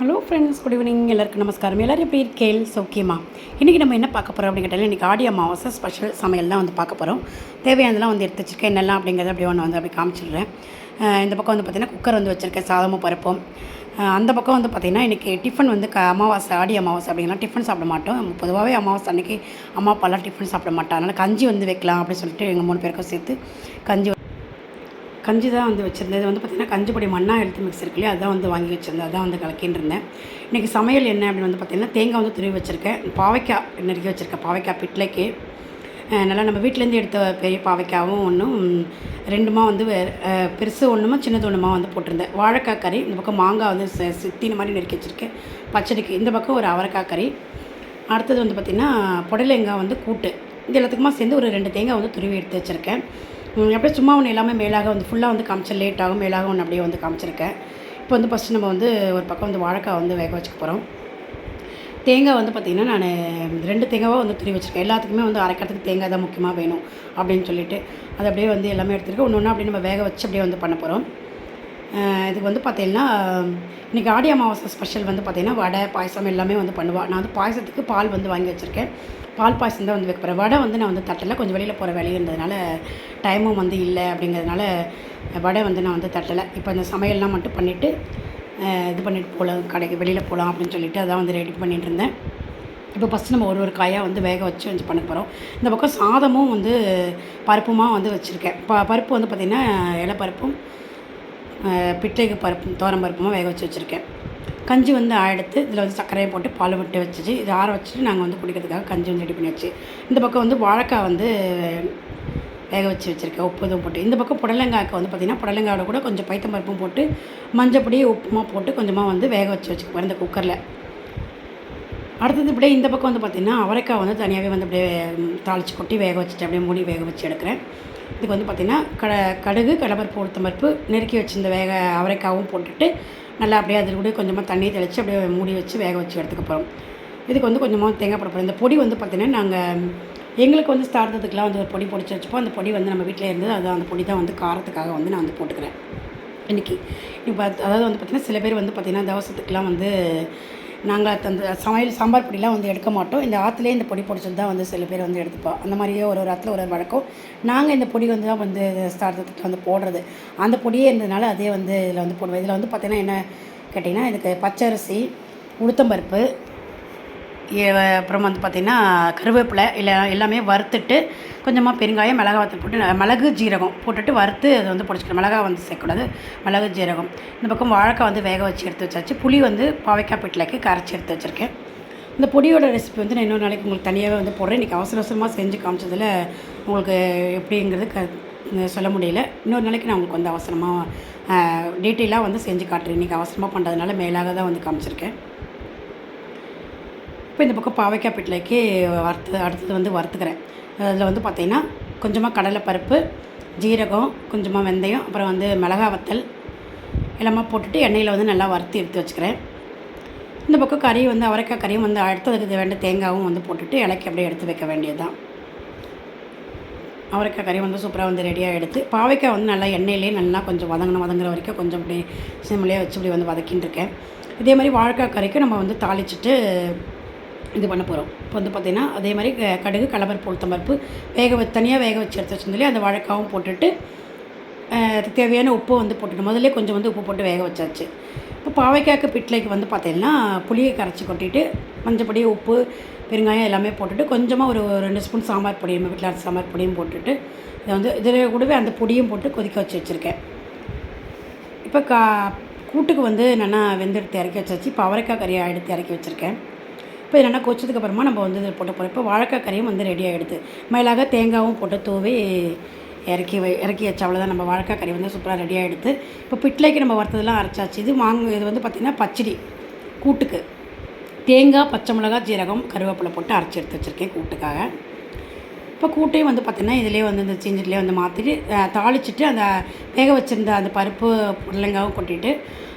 Hello friends good evening எல்லாருக்கும் நமஸ்காரம். எல்லோரும் எப்படி இருக்கேள் சௌக்கியமா? இன்றைக்கி நம்ம என்ன பார்க்க போகிறோம் அப்படின்னு கேட்டால் இன்றைக்கி ஆடி அமாவாசை ஸ்பெஷல் சமையல் தான் வந்து பார்க்க போகிறோம் தேவையானதெல்லாம் வந்து எடுத்து வச்சுருக்கேன். என்னெல்லாம் அப்படிங்கிறத அப்படியே ஒன்று வந்து அப்படி காமிச்சிடுறேன். இந்த பக்கம் வந்து பார்த்திங்கன்னா குக்கர் வந்து வச்சுருக்கேன். சாதமும் பருப்பும். அந்த பக்கம் வந்து பார்த்திங்கன்னா இன்றைக்கி டிஃபன் வந்து க அமாவாசை ஆடி அமாவாசை அப்படிங்கலாம் டிஃபன் சாப்பிட மாட்டோம். பொதுவாகவே அமாவாசை அன்றைக்கி அம்மா அப்பாலாம் டிஃபன் சாப்பிட மாட்டோம் அதனால் கஞ்சி வந்து வைக்கலாம் அப்படின்னு சொல்லிட்டு எங்கள் மூணு பேருக்கும் சேர்த்து கஞ்சி கஞ்சி தான் வந்து வச்சுருந்தேன். இது வந்து பார்த்திங்கன்னா கஞ்சி பொடி மண்ணா எழுத்து மிக்ஸ் இருக்கு இல்லையா? அதான் வந்து வாங்கி வச்சுருந்தேன். அதான் வந்து கலக்கின்னு இருந்தேன். இன்றைக்கி சமையல் என்ன அப்படின்னு வந்து பார்த்திங்கன்னா தேங்காய் வந்து துருவி வச்சுருக்கேன். பாவைக்காய் நெருக்கி வச்சுருக்கேன். பாவைக்காய் பிட்லைக்கு. நல்லா நம்ம வீட்டிலேருந்து எடுத்த பெரிய பாவைக்காவும் ஒன்றும் ரெண்டுமா வந்து வே- பெருசு ஒன்றுமா சின்னது ஒன்றுமா வந்து போட்டிருந்தேன். வாழைக்காய் கறி இந்த பக்கம் மாங்காய் வந்து ச- சித்தின மாதிரி நெருக்கி வச்சுருக்கேன். பச்சடிக்கு இந்த பக்கம் ஒரு அவரைக்காய் கறி. அடுத்தது வந்து பார்த்திங்கன்னா புடலங்காய் வந்து கூட்டு. இது எல்லாத்துக்குமா சேர்ந்து ஒரு ரெண்டு தேங்காய் வந்து துருவி எடுத்து வச்சுருக்கேன். அப்படியே சும்மா ஒன்று எல்லாமே மேலாக வந்து ஃபுல்லாக வந்து காமிச்சேன் லேட் ஆகும் மேலாக ஒன்று அப்படியே வந்து காமிச்சிருக்கேன். இப்போ வந்து ஃபஸ்ட்டு நம்ம வந்து ஒரு பக்கம் வந்து வாழைக்காய் வந்து வேக வச்சுக்க போகிறோம் தேங்காய் வந்து பார்த்திங்கன்னா நான் ரெண்டு தேங்காவாக வந்து துணி வச்சுருக்கேன். எல்லாத்துக்குமே வந்து அரைக்கிறதுக்கு தேங்காய் தான் முக்கியமாக வேணும் அப்படின்னு சொல்லிட்டு. அது அப்படியே வந்து எல்லாமே எடுத்துருக்கேன் ஒன்று ஒன்று அப்படியே நம்ம வேக வச்சு அப்படியே வந்து பண்ண போகிறோம் இதுக்கு வந்து பார்த்தீங்கன்னா இன்றைக்கி ஆடி அமாவாசை ஸ்பெஷல் வந்து பார்த்திங்கன்னா வடை பாயசம் எல்லாமே வந்து பண்ணுவாள் நான் வந்து பாயசத்துக்கு பால் வந்து வாங்கி வச்சுருக்கேன். பால் பாயசம் தான் வந்து வைக்க போகிறேன் வடை வந்து நான் வந்து தட்டலை. கொஞ்சம் வெளியில் போகிற வேலையும் இருந்ததுனால டைமும் வந்து இல்லை அப்படிங்கிறதுனால வடை வந்து நான் வந்து தட்டலை. இப்போ இந்த சமையல்லாம் மட்டும் பண்ணிவிட்டு இது பண்ணிட்டு போகலாம் கடைக்கு வெளியில் போகலாம் அப்படின்னு சொல்லிட்டு அதான் வந்து ரெடி பண்ணிகிட்டு இருந்தேன். இப்போ ஃபஸ்ட்டு நம்ம ஒரு ஒரு காயாக வந்து வேக வச்சு வந்து பண்ண போகிறோம் இந்த பக்கம் சாதமும் வந்து பருப்புமாக வந்து வச்சுருக்கேன். ப பருப்பு வந்து பார்த்திங்கன்னா இலப்பருப்பும் பிட்டைக்கு பருப்பு தோரம் பருப்புமா வேக வச்சு வச்சுருக்கேன். கஞ்சி வந்து எடுத்து இதில் வந்து சர்க்கரையை போட்டு பால் விட்டு வச்சுச்சு இது ஆற வச்சுட்டு நாங்கள் வந்து குடிக்கிறதுக்காக கஞ்சி வந்து ரெடி பண்ணி வச்சு இந்த பக்கம் வந்து வாழைக்காய் வந்து வேக வச்சு வச்சுருக்கேன் உப்பு இதுவும் போட்டு. இந்த பக்கம் புடலங்காய்க்கு வந்து பார்த்திங்கன்னா புடலங்காயோட கூட கொஞ்சம் பைத்தம் பருப்பும் போட்டு மஞ்சப்பொடி உப்புமா போட்டு கொஞ்சமாக வந்து வேக வச்சு வச்சுக்குவேன் இந்த குக்கரில் அடுத்தது இப்படியே இந்த பக்கம் வந்து பார்த்திங்கன்னா அவரைக்காய் வந்து தனியாகவே வந்து அப்படியே தாளித்து தாளிச்சு கொட்டி வேக வச்சுட்டு அப்படியே மூடி வேக வச்சு எடுக்கிறேன். இதுக்கு வந்து பார்த்திங்கன்னா கட கடுகு கடம்பருப்பு உளுத்தம்பருப்பு நெருக்கி வச்சிருந்த வேக அவரைக்காவும் போட்டுட்டு நல்லா அப்படியே அதில் கூட கொஞ்சமாக தண்ணியை தெளித்து அப்படியே மூடி வச்சு வேக வச்சு எடுத்துக்க போகிறோம் இதுக்கு வந்து கொஞ்சமாக தேங்காய் போட போகிறோம் இந்த பொடி வந்து பார்த்திங்கன்னா நாங்கள் எங்களுக்கு வந்து ஸ்டார்த்ததுக்கெலாம் வந்து ஒரு பொடி பொடிச்சு வச்சுப்போம். அந்த பொடி வந்து நம்ம வீட்டில் இருந்தது அது அந்த பொடி தான் வந்து காரத்துக்காக வந்து நான் வந்து போட்டுக்கிறேன். இன்றைக்கி இப்போ அதாவது வந்து பார்த்திங்கன்னா சில பேர் வந்து பார்த்திங்கன்னா தவசத்துக்கெலாம் வந்து நாங்கள் அந்த சமையல் சாம்பார் பொடிலாம் வந்து எடுக்க மாட்டோம். இந்த ஆற்றுலேயே இந்த பொடி பொடிச்சது தான் வந்து சில பேர் வந்து எடுத்துப்போம் அந்த மாதிரியே ஒரு ஒரு ஆற்றுல ஒரு ஒரு வழக்கம். நாங்கள் இந்த பொடி வந்து தான் வந்து ஸ்தார்த்தத்துக்கு வந்து போடுறது. அந்த பொடியே இருந்ததுனால அதே வந்து இதில் வந்து போடுவோம். இதில் வந்து பார்த்திங்கன்னா என்ன கேட்டிங்கன்னா இதுக்கு பச்சரிசி உளுத்தம்பருப்பு அப்புறம் வந்து பார்த்திங்கன்னா கருவேப்பிலை இல்லை எல்லாமே வறுத்துட்டு கொஞ்சமாக பெருங்காயம் மிளகா வத்தல் போட்டு மிளகு ஜீரகம் போட்டுட்டு வறுத்து அதை வந்து பிடிச்சிக்கணும். மிளகா வந்து சேர்க்கக்கூடாது. மிளகு ஜீரகம். இந்த பக்கம் வாழைக்காய் வந்து வேக வச்சு எடுத்து வச்சாச்சு. புளி வந்து பாவைக்காய் பிட்லைக்கு கரைச்சி எடுத்து வச்சுருக்கேன். இந்த பொடியோட ரெசிபி வந்து நான் இன்னொரு நாளைக்கு உங்களுக்கு தனியாகவே வந்து போடுறேன். இன்றைக்கி அவசர அவசரமாக செஞ்சு காமிச்சதில் உங்களுக்கு எப்படிங்கிறது க சொல்ல முடியல. இன்னொரு நாளைக்கு நான் உங்களுக்கு வந்து அவசரமாக டீட்டெயிலாக வந்து செஞ்சு காட்டுறேன். இன்றைக்கி அவசரமாக பண்ணுறதுனால மேலாக தான் வந்து காமிச்சிருக்கேன். இப்போ இந்த பக்கம் பாவைக்காய் பிட்லைக்கு வறுத்து அடுத்தது வந்து வறுத்துக்கிறேன். அதில் வந்து பார்த்திங்கன்னா கொஞ்சமாக கடலைப்பருப்பு ஜீரகம் கொஞ்சமாக வெந்தயம் அப்புறம் வந்து மிளகா வத்தல் எல்லாமே போட்டுட்டு எண்ணெயில் வந்து நல்லா வறுத்து எடுத்து வச்சுக்கிறேன். இந்த பக்கம் கறி வந்து அவரைக்காய் கறியும் வந்து அடுத்ததுக்கு வேண்டிய தேங்காயும் வந்து போட்டுட்டு இலக்கி அப்படியே எடுத்து வைக்க வேண்டியது தான் அவரைக்காய் கறி வந்து சூப்பராக வந்து ரெடியாக எடுத்து பாவைக்காய் வந்து நல்லா எண்ணெயிலே நல்லா கொஞ்சம் வதங்கணும் வதங்குற வரைக்கும் கொஞ்சம் அப்படியே சிம்லேயே வச்சு இப்படி வந்து வதக்கின்னு இருக்கேன். இதே மாதிரி வாழைக்காய் கறிக்கு நம்ம வந்து தாளிச்சிட்டு இது பண்ண போகிறோம் இப்போ வந்து பார்த்திங்கன்னா அதே மாதிரி க- கடுகு கடலப்பருப்பு உளுத்தம்பருப்பு வேக வச்சு தனியாக வேக வச்சு எடுத்து வச்சிருந்தாலே அந்த வாழைக்காவும் போட்டுட்டு அதுக்கு தேவையான உப்பு வந்து போட்டுட்டு முதல்ல கொஞ்சம் வந்து உப்பு போட்டு வேக வச்சாச்சு. இப்போ பாவைக்காய்க்கு பிட்லைக்கு வந்து பார்த்தீங்கன்னா புளியை கரைச்சி கொட்டிட்டு மஞ்சப்பொடி உப்பு பெருங்காயம் எல்லாமே போட்டுட்டு கொஞ்சமாக ஒரு ரெண்டு ஸ்பூன் சாம்பார் பொடியும் வீட்டில் அரைச்ச சாம்பார் பொடியும் போட்டுட்டு இதை வந்து இதில் கூடவே அந்த பொடியும் போட்டு கொதிக்க வச்சு வச்சுருக்கேன். இப்போ கா கூட்டுக்கு வந்து நல்லா வெந்தெடுத்து இறக்கி வச்சாச்சு. இப்போ அவரைக்காய் கறியை எடுத்து இறக்கி வச்சுருக்கேன். இப்போ இது நல்லா நம்ம வந்து இதில் போட்டு போகிறோம் இப்போ வாழைக்காய் கறியும் வந்து ரெடி ஆகிடுது மேலாக தேங்காயும் போட்டு தூவி இறக்கி இறக்கி வச்ச அவ்வளோதான் நம்ம வாழைக்காய் கறி வந்து சூப்பராக ரெடி ஆகிடுது இப்போ பிட்லைக்கு நம்ம வறுத்ததெல்லாம் அரைச்சாச்சு. இது வாங்க இது வந்து பார்த்திங்கன்னா பச்சடி கூட்டுக்கு. தேங்காய் பச்சை மிளகாய் ஜீரகம் கருவேப்பிலை போட்டு அரைச்சி எடுத்து வச்சுருக்கேன் கூட்டுக்காக. இப்போ கூட்டையும் வந்து பார்த்திங்கன்னா இதிலே வந்து இந்த செஞ்சிட்லேயே வந்து மாற்றிட்டு தாளிச்சிட்டு அந்த வேக வச்சுருந்த அந்த பருப்பு புடலங்காவும் கொட்டிட்டு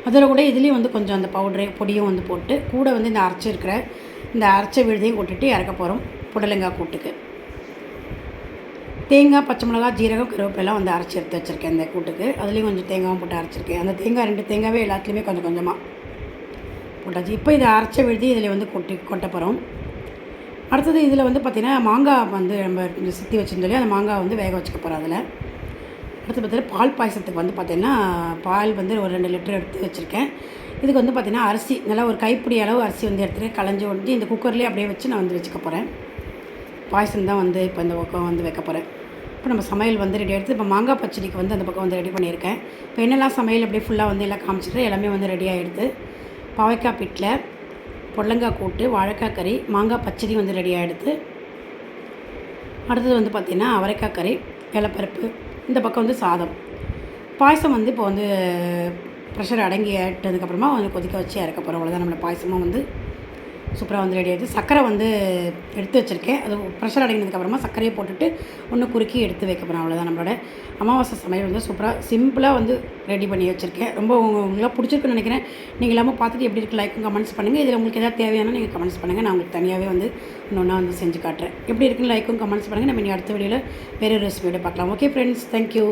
அதில் கூட இதுலேயும் வந்து கொஞ்சம் அந்த பவுட்ரு பொடியும் வந்து போட்டு கூட வந்து இந்த அரைச்சிருக்கிற இந்த அரைச்ச விழுதையும் கொட்டிட்டு இறக்க போகிறோம் புடலங்காய் கூட்டுக்கு. தேங்காய் பச்சை மிளகா ஜீரகம் கருவேப்பிலாம் வந்து அரைச்சி எடுத்து வச்சுருக்கேன் இந்த கூட்டுக்கு. அதுலேயும் கொஞ்சம் தேங்காயும் போட்டு அரைச்சிருக்கேன். அந்த தேங்காய் ரெண்டு தேங்காவே எல்லாத்துலேயுமே கொஞ்சம் கொஞ்சமாக போட்டாச்சு. இப்போ இதை அரைச்ச விழுதி இதில் வந்து கொட்டி கொட்ட போகிறோம் அடுத்தது இதில் வந்து பார்த்திங்கன்னா மாங்காய் வந்து நம்ம கொஞ்சம் சுற்றி வச்சுருந்தோம் அந்த மாங்காய் வந்து வேக வச்சுக்க போகிறோம் அதில். அடுத்து பார்த்தீங்கன்னா பால் பாயசத்துக்கு வந்து பார்த்திங்கன்னா பால் வந்து ஒரு ரெண்டு லிட்டர் எடுத்து வச்சுருக்கேன். இதுக்கு வந்து பார்த்திங்கன்னா அரிசி நல்லா ஒரு கைப்பிடி அளவு அரிசி வந்து எடுத்துகிட்டு களைஞ்சி ஒட்டி இந்த குக்கர்லேயே அப்படியே வச்சு நான் வந்து வச்சுக்க போகிறேன். பாயசம் தான் வந்து இப்போ இந்த பக்கம் வந்து வைக்க போகிறேன். இப்போ நம்ம சமையல் வந்து ரெடி எடுத்து இப்போ மாங்காய் பச்சடிக்கு வந்து அந்த பக்கம் வந்து ரெடி பண்ணியிருக்கேன். இப்போ என்னெல்லாம் சமையல் அப்படியே ஃபுல்லாக வந்து எல்லாம் காமிச்சிட்டு எல்லாமே வந்து ரெடி ஆகிடுது பாவைக்காய் பிட்டில் பொடலங்காய் கூட்டு வாழைக்காய் கறி மாங்காய் பச்சடி வந்து ரெடி ஆகிடுது அடுத்தது வந்து பார்த்திங்கன்னா அவரைக்காய் கறி இலப்பருப்பு இந்த பக்கம் வந்து சாதம். பாயசம் வந்து இப்போ வந்து ப்ரெஷர் அடங்கி ஆகிட்டதுக்கப்புறமா வந்து கொதிக்க வச்சு இறக்க போகிறோம் அவ்வளோதான் நம்மளோட பாயசமும் வந்து சூப்பராக வந்து ரெடி ஆகிடுது சர்க்கரை வந்து எடுத்து வச்சுருக்கேன். அது ப்ரெஷர் அடங்கினதுக்கப்புறமா சர்க்கரையை போட்டுட்டு ஒன்று குறுக்கி எடுத்து வைக்க போகிறேன் அவ்வளோதான் நம்மளோட அமாவாசை சமையல் வந்து சூப்பராக சிம்பிளாக வந்து ரெடி பண்ணி வச்சுருக்கேன். ரொம்ப உங்க- உங்களுக்கு பிடிச்சிருக்குன்னு நினைக்கிறேன். நீங்கள் எல்லாமே பார்த்துட்டு எப்படி இருக்கு லைக்கும் கமெண்ட்ஸ் பண்ணுங்கள் இதில் உங்களுக்கு எதாவது தேவையான நீங்கள் கமெண்ட்ஸ் பண்ணுங்கள் நான் உங்களுக்கு தனியாகவே வந்து இன்னொன்றா வந்து செஞ்சு காட்டுறேன். எப்படி இருக்குன்னு லைக்கும் கமெண்ட்ஸ் பண்ணுங்கள் நம்ம இனி அடுத்த வீடியோவில் வேறு ரெசிபியோட பார்க்கலாம். Okay friends thank you